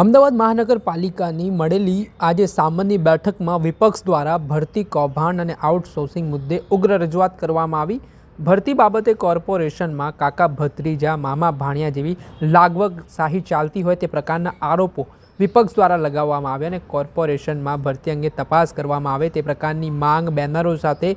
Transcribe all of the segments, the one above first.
અમદાવાદ મહાનગરપાલિકાની મળેલી આજે સામાન્ય બેઠકમાં વિપક્ષ દ્વારા ભરતી કૌભાંડ અને આઉટસોર્સિંગ મુદ્દે ઉગ્ર રજૂઆત કરવામાં આવી. ભરતી બાબતે કોર્પોરેશનમાં કાકા ભત્રીજા, મામા ભાણિયા જેવી લાગવગ શાહી ચાલતી હોય તે પ્રકારના આરોપો વિપક્ષ દ્વારા લગાવવામાં આવ્યા અને કોર્પોરેશનમાં ભરતી અંગે તપાસ કરવામાં આવે તે પ્રકારની માંગ બેનરો સાથે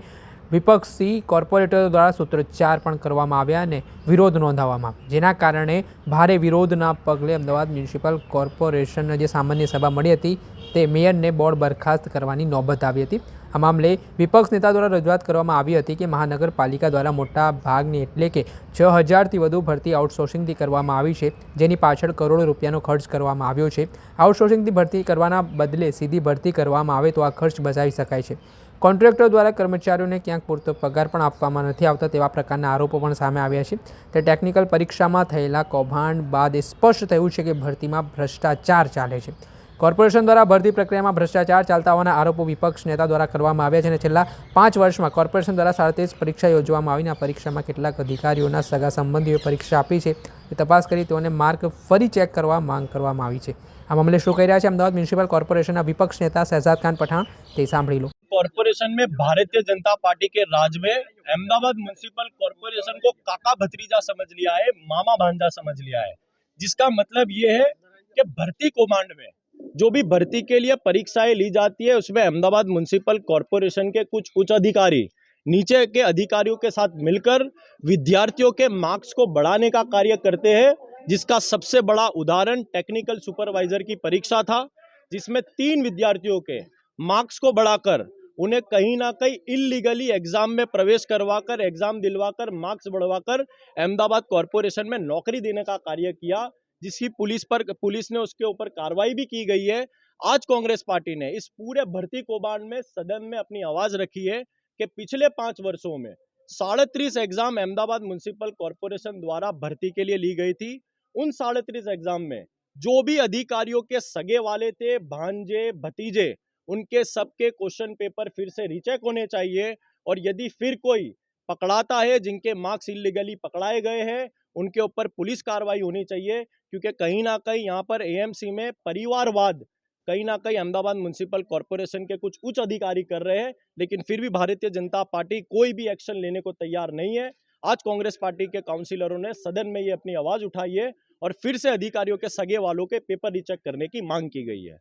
વિપક્ષી કોર્પોરેટરો દ્વારા સૂત્રોચ્ચાર પણ કરવામાં આવ્યા અને વિરોધ નોંધાવવામાં આવ્યો, જેના કારણે ભારે વિરોધના પગલે અમદાવાદ મ્યુનિસિપલ કોર્પોરેશનની જે સામાન્ય સભા મળી હતી, તે મેયરને બોર્ડ બરખાસ્ત કરવાની નોબત આવી હતી. આ મામલે વિપક્ષ નેતા દ્વારા રજૂઆત કરવામાં આવી હતી કે મહાનગરપાલિકા દ્વારા મોટા ભાગની એટલે કે છ હજારથી વધુ ભરતી આઉટસોર્સિંગથી કરવામાં આવી છે, જેની પાછળ કરોડો રૂપિયાનો ખર્ચ કરવામાં આવ્યો છે. આઉટસોર્સિંગથી ભરતી કરવાના બદલે સીધી ભરતી કરવામાં આવે તો આ ખર્ચ બચાવી શકાય છે. કોન્ટ્રાક્ટર દ્વારા કર્મચારીઓને ક્યાંક પૂરતો પગાર પણ આપવામાં નથી આવતા તેવા પ્રકારના આરોપો પણ સામે આવ્યા છે. તે ટેકનિકલ પરીક્ષામાં થયેલા કૌભાંડ બાદ સ્પષ્ટ થયું છે કે ભરતીમાં ભ્રષ્ટાચાર ચાલે છે. કોર્પોરેશન દ્વારા ભરતી પ્રક્રિયામાં ભ્રષ્ટાચાર ચાલતા હોવાના આરોપો વિપક્ષ નેતા દ્વારા કરવામાં આવ્યા છે અને છેલ્લા પાંચ વર્ષમાં કોર્પોરેશન દ્વારા સાડત્રીસ પરીક્ષા યોજવામાં આવીને આ પરીક્ષામાં કેટલાક અધિકારીઓના સગા સંબંધીઓએ પરીક્ષા આપી છે. એ તપાસ કરી તેઓને માર્ક ફરી ચેક કરવા માંગ કરવામાં આવી છે. આ મામલે શું કહી રહ્યા છે? અમદાવાદ મ્યુનિસિપલ કોર્પોરેશનના વિપક્ષ નેતા શહેજાદ ખાન પઠાણ, તે સાંભળી લો. कॉरपोरेशन में भारतीय जनता पार्टी के राज में अहमदाबाद म्यूनिसिपल कॉरपोरेशन को काका भतीजा समझ लिया है, मामा भांजा समझ लिया है। जिसका मतलब ये है कि भर्ती कौमांड में, जो भी भर्ती के लिए परीक्षाएँ ली जाती है, उसमें अहमदाबाद म्यूनिसिपल कॉरपोरेशन के कुछ उच्च अधिकारी, नीचे के अधिकारियों के साथ मिलकर विद्यार्थियों के मार्क्स को बढ़ाने का कार्य करते हैं, जिसका सबसे बड़ा उदाहरण टेक्निकल सुपरवाइजर की परीक्षा था, जिसमें तीन विद्यार्थियों के मार्क्स को बढ़ाकर उन्हें कहीं ना कहीं इलीगली एग्ज़ाम में प्रवेश करवाकर एग्ज़ाम दिलवाकर मार्क्स बढ़वाकर अहमदाबाद कॉरपोरेशन में नौकरी देने का कार्य किया, जिसकी पुलिस पर, पुलिस ने उसके ऊपर कार्रवाई भी की गई है। आज कांग्रेस पार्टी ने इस पूरे भर्ती कौभांड में सदन में अपनी आवाज़ रखी है कि पिछले पाँच वर्षों में साढ़े एग्ज़ाम अहमदाबाद म्यूनिसिपल कॉरपोरेशन द्वारा भर्ती के लिए ली गई थी। उन साढ़े एग्ज़ाम में जो भी अधिकारियों के सगे वाले थे, भांजे, भतीजे उनके सबके क्वेश्चन पेपर फिर से रिचेक होने चाहिए। और यदि फिर कोई पकड़ाता है, जिनके मार्क्स इलीगली पकड़ाए गए हैं, उनके ऊपर पुलिस कार्रवाई होनी चाहिए। क्योंकि कहीं ना कहीं यहाँ पर एएमसी में परिवारवाद, कहीं ना कहीं अहमदाबाद म्यूनसिपल कॉरपोरेशन के कुछ उच्च अधिकारी कर रहे हैं, लेकिन फिर भी भारतीय जनता पार्टी कोई भी एक्शन लेने को तैयार नहीं है। आज कांग्रेस पार्टी के काउंसिलरों ने सदन में ये अपनी आवाज़ उठाई है और फिर से अधिकारियों के सगे वालों के पेपर रिचेक करने की मांग की गई है।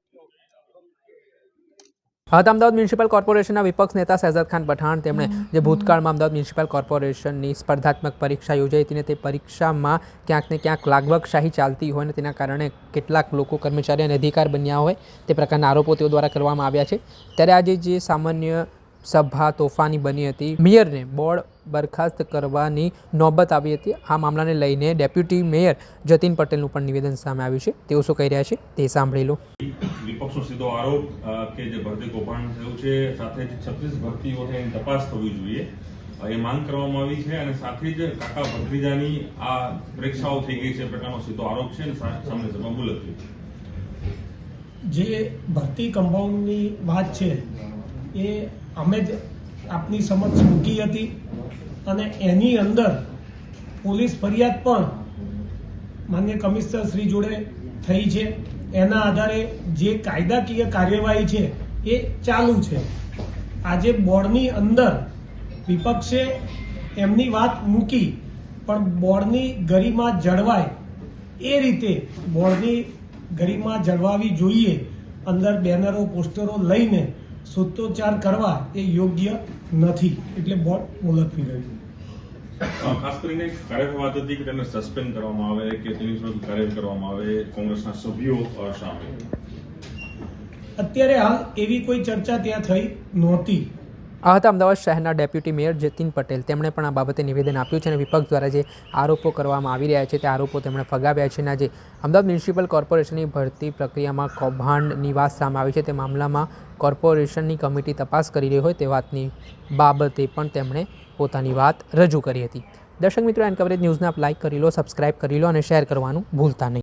તો અમદાવાદ મ્યુનિસિપલ કોર્પોરેશનના વિપક્ષ નેતા શહેજાદ ખાન પઠાણ તેમણે જે ભૂતકાળમાં અમદાવાદ મ્યુનિસિપલ કોર્પોરેશનની સ્પર્ધાત્મક પરીક્ષા યોજાઈ હતી ને તે પરીક્ષામાં ક્યાંક ને ક્યાંક લાગવગશાહી ચાલતી હોય ને તેના કારણે કેટલાક લોકો કર્મચારી અને અધિકાર બન્યા હોય તે પ્રકારના આરોપો તેઓ દ્વારા કરવામાં આવ્યા છે. ત્યારે આજે જે સામાન્ય સભા તોફાની બની હતી મેયરને બોર્ડ બરખાસ્ત કરવાની નોબત આવી હતી. આ મામલાને લઈને ડેપ્યુટી મેયર જતીન પટેલનું પણ નિવેદન સામે આવ્યું છે. તેઓ શું કહી રહ્યા છે તે સાંભળી લો. વિપક્ષનો સીધો આરોપ કે જે ભરતી કૌભાંડ થયું છે, સાથે જ છત્રીસ ભરતીઓ છે, એની તપાસ થવી જોઈએ. એ માંગ કરવામાં આવી છે અને સાથે જ કાકા ભત્રીજાની આ પરીક્ષાઓ થઈ ગઈ છે પ્રકારનો સીધો આરોપ છે સામે સભા મુલતવી જે ભરતી કમ્પાઉન્ડની વાત છે, એ અમે જ આપની સમક્ષ મૂકી હતી અને એની અંદર પોલીસ ફરિયાદ પણ માન્ય કમિશનર શ્રી જોડે થઈ છે. એના આધારે જે કાયદાકીય કાર્યવાહી છે એ ચાલુ છે. આજે બોર્ડની અંદર વિપક્ષે એમની વાત મૂકી, પણ બોર્ડની ગરિમા જળવાય. એ રીતે બોર્ડની ગરિમા જળવાવી જોઈએ. અંદર બેનરો, પોસ્ટરો લઈને સૂત્રોચ્ચાર કરવા એ યોગ્ય નથી. એટલે બોર્ડ મુલતવી રહ્યું. ખાસ કરીને એક વાત હતી કે તેને સસ્પેન્ડ કરવામાં આવે કે તેની વિરુદ્ધ કાર્ય કરવામાં આવે, કોંગ્રેસના સભ્યો સામે. અત્યારે હાલ એવી કોઈ ચર્ચા ત્યાં થઈ નહોતી. આ હતા અમદાવાદ શહેરના ડેપ્યુટી મેયર જતીન પટેલ. તેમણે પણ આ બાબતે નિવેદન આપ્યું છે અને વિપક્ષ દ્વારા જે આરોપો કરવામાં આવી રહ્યા છે, તે આરોપો તેમણે ફગાવ્યા છે અને આજે અમદાવાદ મ્યુનિસિપલ કોર્પોરેશનની ભરતી પ્રક્રિયામાં કૌભાંડની વાત સામે આવી છે. તે મામલામાં કોર્પોરેશનની કમિટી તપાસ કરી રહી હોય તે વાતની બાબતે પણ તેમણે પોતાની વાત રજૂ કરી હતી. દર્શક મિત્રો, એન કવરેજ ન્યૂઝને આપ લાઇક કરી લો, સબસ્ક્રાઇબ કરી લો અને શેર કરવાનું ભૂલતા નહીં.